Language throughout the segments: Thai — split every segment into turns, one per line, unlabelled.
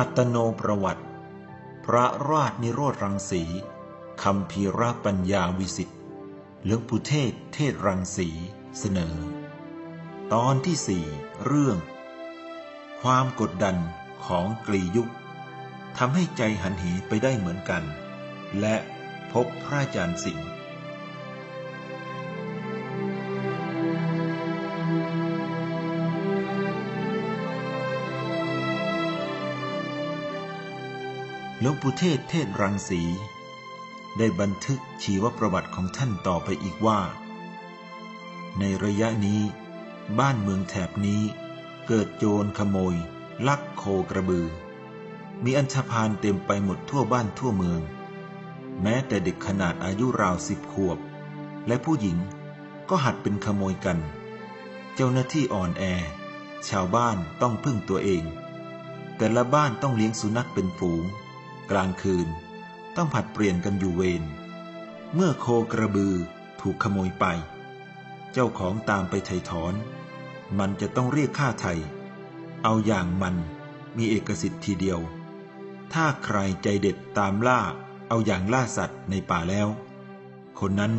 อัตโนประวัติ พระราชนิโรธรังสีคำพีรปัญญาวิสิทธิ์หลวงปู่เทศเทศรังสีเสนอ ตอนที่สี่เรื่อง ความกดดันของกลียุคทำให้ใจหันเหไปได้เหมือนกัน และพบพระอาจารย์สิงห์ หลวงปู่เทศเทศรังสี ได้บันทึกชีวประวัติของท่านต่อไปอีกว่า ในระยะนี้ บ้านเมืองแถบนี้ เกิดโจรขโมย ลักโคกระบือ มีอัญชพานเต็มไปหมดทั่วบ้านทั่วเมือง แม้แต่เด็กขนาดอายุราวสิบขวบ และผู้หญิงก็หัดเป็นขโมยกัน เจ้าหน้าที่อ่อนแอ ชาวบ้านต้องพึ่งตัวเอง แต่ละบ้านต้องเลี้ยงสุนัขเป็นฝูง กลางคืน ต้องผัดเปลี่ยนกันอยู่เวร เมื่อโคกระบือถูกขโมยไป เจ้าของตามไปไถ่ถอน มันจะต้องเรียกค่าไถ่ เอาอย่างมันมีเอกสิทธิ์ทีเดียว ถ้าใครใจเด็ดตามล่า เอาอย่างล่าสัตว์ในป่าแล้ว คนนั้น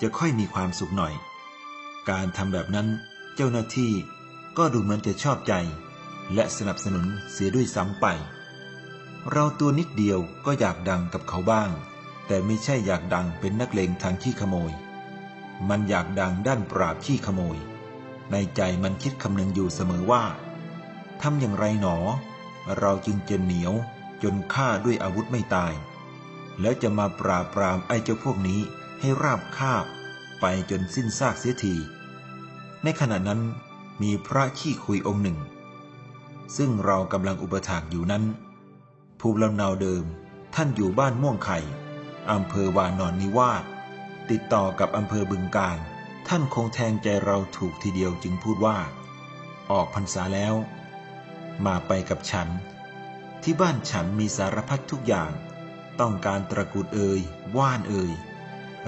จะค่อยมีความสุขหน่อย การทำแบบนั้นเจ้าหน้าที่ก็ดูเหมือนจะชอบใจ และสนับสนุนเสียด้วยซ้ำไป เราตัวนิดเดียวก็อยากดังกับเขาบ้าง แต่ไม่ใช่อยากดังเป็นนักเลงทางขี้ขโมย มันอยากดังด้านปราบขี้ขโมย ในใจมันคิดคำนึงอยู่เสมอว่าทำอย่างไรหนอ เราจึงจะเหนียวจนฆ่าด้วยอาวุธไม่ตาย แล้วจะมาปราบปรามไอ้เจ้าพวกนี้ให้ราบคาบไปจนสิ้นซากเสียทีในขณะนั้นมีพระขี้คุยองค์หนึ่ง ซึ่งเรากำลังอุปถากอยู่นั้น ภูมิลำเนาเดิม ท่านอยู่บ้านม่วงไข่อำเภอวานอนนิวาสติดต่อกับอำเภอบึงการ ท่านคงแทงใจเราถูกทีเดียวจึงพูดว่า ออกพรรษาแล้ว มาไปกับฉัน ที่บ้านฉันมีสารพัดทุกอย่าง ต้องการตระกูลเอ่ยว่านเอ่ย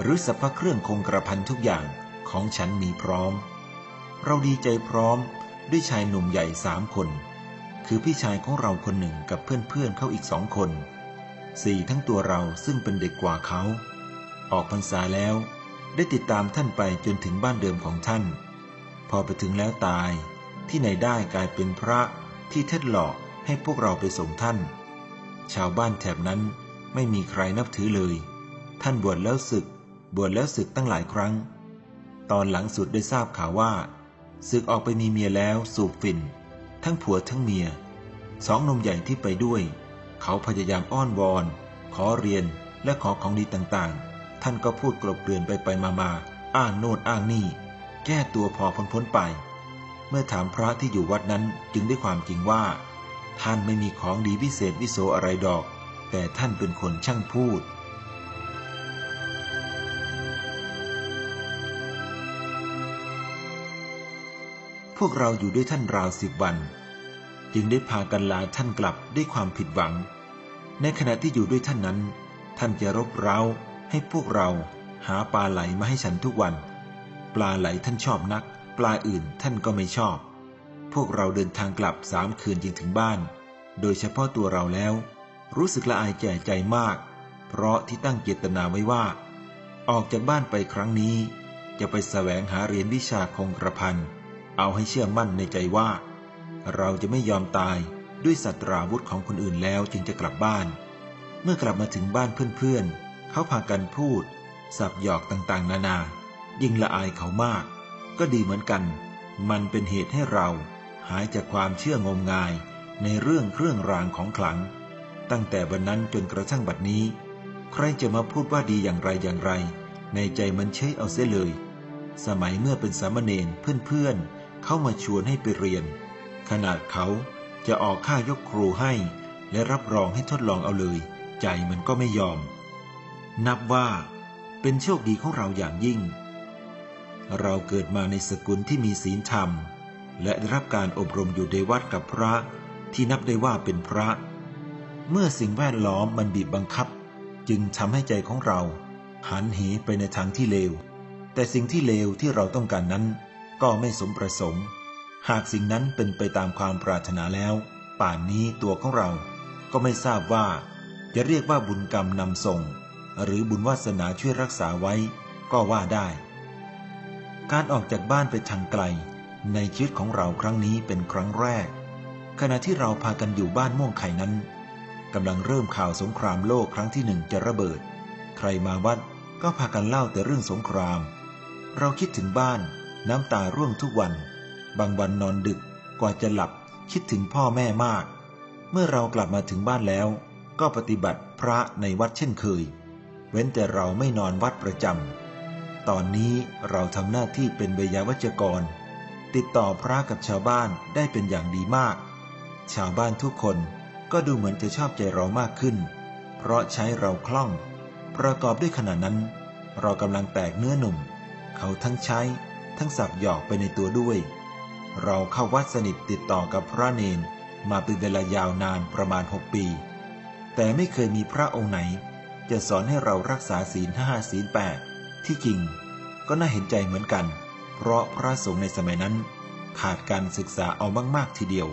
หรือสรรพเครื่องคงกระพันทุกอย่างของฉันมีพร้อม เราดีใจพร้อมด้วยชายหนุ่มใหญ่สามคน คือพี่ชายของเราคนหนึ่งกับเพื่อนๆเขาอีกสองคนสี่ทั้งตัวเราซึ่งเป็นเด็กกว่าเขา ออกพรรษาแล้ว ได้ติดตามท่านไปจนถึงบ้านเดิมของท่าน พอไปถึงแล้วตาย ที่ไหนได้กลายเป็นพระที่เท็ดหลอกให้พวกเราไปส่งท่าน ชาวบ้านแถบนั้นไม่มีใครนับถือเลย ท่านบวชแล้วศึก บวชแล้วศึกตั้งหลายครั้ง ตอนหลังสุดได้ทราบข่าวว่าศึกออกไปมีเมียแล้วสูบฝิ่น ทั้งผัวทั้งเมีย สองนมใหญ่ที่ไปด้วย เขาพยายามอ้อนวอน ขอเรียนและขอของดีต่างๆ ท่านก็พูดกลบเกลื่อนไปไปมามาอ้างโน่นอ้างนี่ แก้ตัวพอพ้นพ้นไป เมื่อถามพระที่อยู่วัดนั้นจึงได้ความจริงว่า ท่านไม่มีของดีวิเศษวิโสอะไรดอก แต่ท่านเป็นคนช่างพูด พวกเราอยู่ด้วยท่านราวสิบวัน จึงได้พากันลาท่านกลับด้วยความผิดหวัง ในขณะที่อยู่ด้วยท่านนั้น ท่านจะรบเร้าให้พวกเราหาปลาไหลมาให้ฉันทุกวัน ปลาไหลท่านชอบนัก ปลาอื่นท่านก็ไม่ชอบ พวกเราเดินทางกลับสามคืนจึงถึงบ้าน โดยเฉพาะตัวเราแล้ว รู้สึกละอายแก่ใจมาก เพราะที่ตั้งเจตนาไว้ว่า ออกจากบ้านไปครั้งนี้ จะไปแสวงหาเรียนวิชาคงกระพัน เอาให้เชื่อมั่นในใจว่า เราจะไม่ยอมตายด้วยสัตราวุธของคนอื่นแล้วจึงจะกลับบ้าน เมื่อกลับมาถึงบ้านเพื่อนๆ เขาพากันพูด สับหยอกต่างๆ นานา ยิ่งละอายเขามาก ก็ดีเหมือนกัน มันเป็นเหตุให้เราหายจากความเชื่องมงายในเรื่องเครื่องรางของขลัง ตั้งแต่วันนั้นจนกระทั่งบัดนี้ ใครจะมาพูดว่าดีอย่างไรอย่างไร ในใจมันเฉยเอาเสียเลย สมัยเมื่อเป็นสามเณรเพื่อนๆ เข้ามาชวนให้ไปเรียน ขนาดเขาจะออกค่ายกครูให้ และรับรองให้ทดลองเอาเลย ใจมันก็ไม่ยอม นับว่า เป็นโชคดีของเราอย่างยิ่ง เราเกิดมาในสกุลที่มีศีลธรรม และได้รับการอบรมอยู่ในวัดกับพระที่นับได้ว่าเป็นพระ เมื่อสิ่งแวดล้อมมันบีบบังคับ จึงทำให้ใจของเรา หันเหไปในทางที่เลว แต่สิ่งที่เลวที่เราต้องการนั้น ก็ไม่สมประสงค์ หากสิ่งนั้นเป็นไปตามความปรารถนาแล้ว ป่านนี้ตัวของเราก็ไม่ทราบว่า จะเรียกว่าบุญกรรมนำส่ง หรือบุญวาสนาช่วยรักษาไว้ ก็ว่าได้ การออกจากบ้านไปทางไกล ในชีวิตของเราครั้งนี้เป็นครั้งแรก ขณะที่เราพากันอยู่บ้านม่วงไข่นั้นกำลังเริ่มข่าวสงครามโลกครั้งที่หนึ่งจะระเบิด ใครมาวัดก็พากันเล่าแต่เรื่องสงคราม เราคิดถึงบ้าน น้ำตาร่วงทุกวัน บางวันนอนดึกกว่าจะหลับคิดถึงพ่อแม่มาก เมื่อเรากลับมาถึงบ้านแล้ว ก็ปฏิบัติพระในวัดเช่นเคย เว้นแต่เราไม่นอนวัดประจำตอนนี้เราทำหน้าที่เป็นเบยาวัจกร ติดต่อพระกับชาวบ้านได้เป็นอย่างดีมาก ชาวบ้านทุกคนก็ดูเหมือนจะชอบใจเรามากขึ้น เพราะใช้เราคล่อง ประกอบด้วยขณะนั้น เรากำลังแตกเนื้อหนุ่ม เขาทั้งใช้ ทั้งสับหยอกไปในตัวด้วย เราเข้าวัดสนิทติดต่อกับพระเนนมาเป็นเวลายาวนานประมาณหกปี แต่ไม่เคยมีพระองค์ไหน จะสอนให้เรารักษาศีลห้าศีลแปดที่จริง ก็น่าเห็นใจเหมือนกัน เพราะพระสงฆ์ในสมัยนั้น ขาดการศึกษาเอามากๆทีเดียว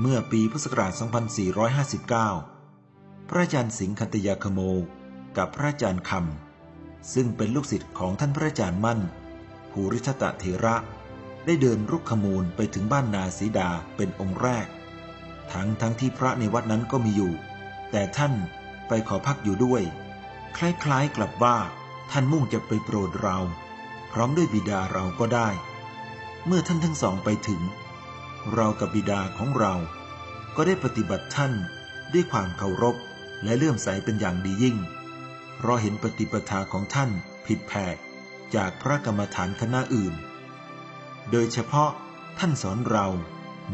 เมื่อปีพุทธศักราช 2459 พระอาจารย์สิงห์คัตยาคโม กับพระอาจารย์คำซึ่งเป็นลูกศิษย์ของท่านพระอาจารย์มั่น ภูริทัตเถระ ได้เดินรุกขมูลไปถึงบ้านนาสีดาเป็นองค์แรก ทั้งทั้งที่พระในวัดนั้นก็มีอยู่ แต่ท่านไปขอพักอยู่ด้วย คล้ายๆกลับว่าท่านมุ่งจะไปโปรดเรา พร้อมด้วยบิดาเราก็ได้ เมื่อท่านทั้งสองไปถึง เรากับบิดาของเรา ก็ได้ปฏิบัติท่านด้วยความเคารพ และเลื่อมใสเป็นอย่างดียิ่ง เพราะเห็นปฏิปทาของท่านผิดแผกจากพระกรรมฐานคณะอื่น โดยเฉพาะท่านสอนเรา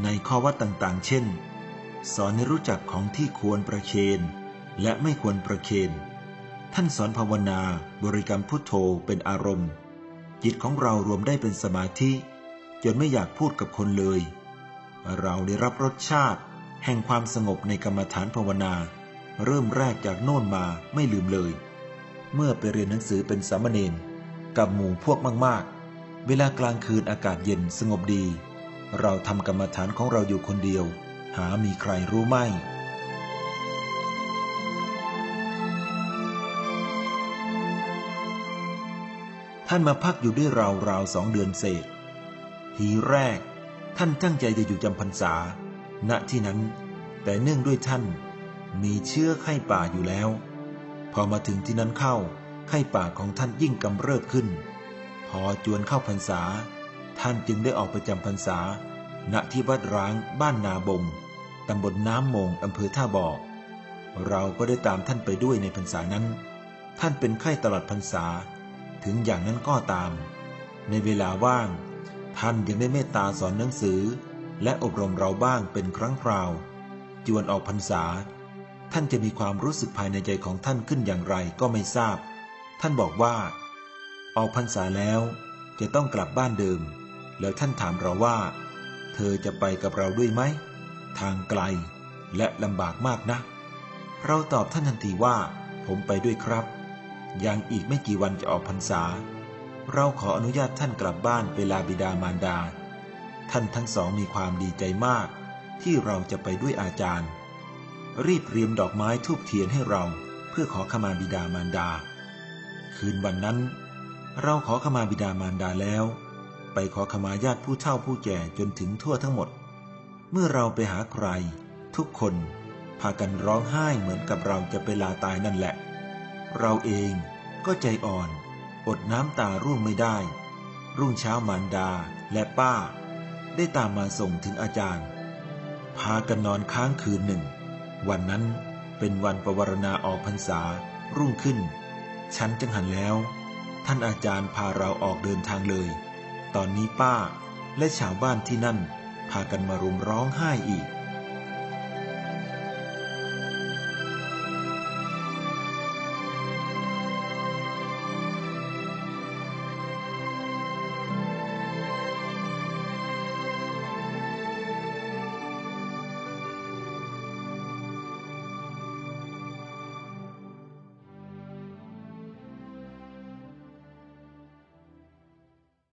ในข้อวัดต่างๆ เช่น สอนให้รู้จักของที่ควรประเคนและไม่ควรประเคนท่านสอนภาวนาบริกรรมพุทโธเป็นอารมณ์ จิตของเรารวมได้เป็นสมาธิ จนไม่อยากพูดกับคนเลย เราได้รับรสชาติ แห่งความสงบในกรรมฐานภาวนา เริ่มแรกจากโน่นมาไม่ลืมเลย เมื่อไปเรียนหนังสือเป็นสามเณรกับหมู่พวกมากๆ เวลากลางคืนอากาศเย็นสงบดี เราทำกรรมฐานของเราอยู่คนเดียว หามีใครรู้ไม่ท่านมาพักอยู่ด้วยเราราวสองเดือนเศษ ทีแรก ท่านตั้งใจจะอยู่จำพรรษา ณที่นั้น แต่เนื่องด้วยท่าน มีเชื้อไข้ป่าอยู่แล้ว พอมาถึงที่นั้นเข้าไข้ป่าของท่านยิ่งกำเริบขึ้น พอจวนเข้าพรรษา ท่านจึงได้ออกไปจำพรรษา ณที่วัดร้างบ้านนาบงตำบลน้ำมงอำเภอท่าบ่อเราก็ได้ตามท่านไปด้วยในพรรษานั้น ท่านเป็นไข้ตลอดพรรษา ถึงอย่างนั้นก็ตาม ในเวลาว่าง ท่านยังได้เมตตาสอนหนังสือ และอบรมเราบ้างเป็นครั้งคราว จวนออกพรรษา ท่านจะมีความรู้สึกภายในใจของท่านขึ้นอย่างไรก็ไม่ทราบ ท่านบอกว่า ออกพรรษาแล้วจะต้องกลับบ้านเดิม แล้วท่านถามเราว่า เธอจะไปกับเราด้วยไหม ทางไกลและลำบากมากนะ เราตอบท่านทันทีว่า ผมไปด้วยครับ ยังอีกไม่กี่วันจะออกพรรษา เราขออนุญาตท่านกลับบ้านเวลาบิดามารดา ท่านทั้งสองมีความดีใจมาก ที่เราจะไปด้วยอาจารย์ รีบเตรียมดอกไม้ทูบเทียนให้เราเพื่อขอขมาบิดามารดา คืนวันนั้น เราขอขมาบิดามารดาแล้ว ไปขอขมาญาติผู้เฒ่าผู้แก่จนถึงทั่วทั้งหมด เมื่อเราไปหาใคร ทุกคนพากันร้องไห้เหมือนกับเราจะไปลาตายนั่นแหละ เราเองก็ใจอ่อน อดน้ำตาร่วงไม่ได้ รุ่งเช้ามารดาและป้า ได้ตามมาส่งถึงอาจารย์ พากันนอนค้างคืนหนึ่ง วันนั้นเป็นวันประวรณาออกพรรษารุ่งขึ้น ฉันจึงหันแล้ว ท่านอาจารย์พาเราออกเดินทางเลย ตอนนี้ป้าและชาวบ้านที่นั่น พากันมารุมร้องไห้อีก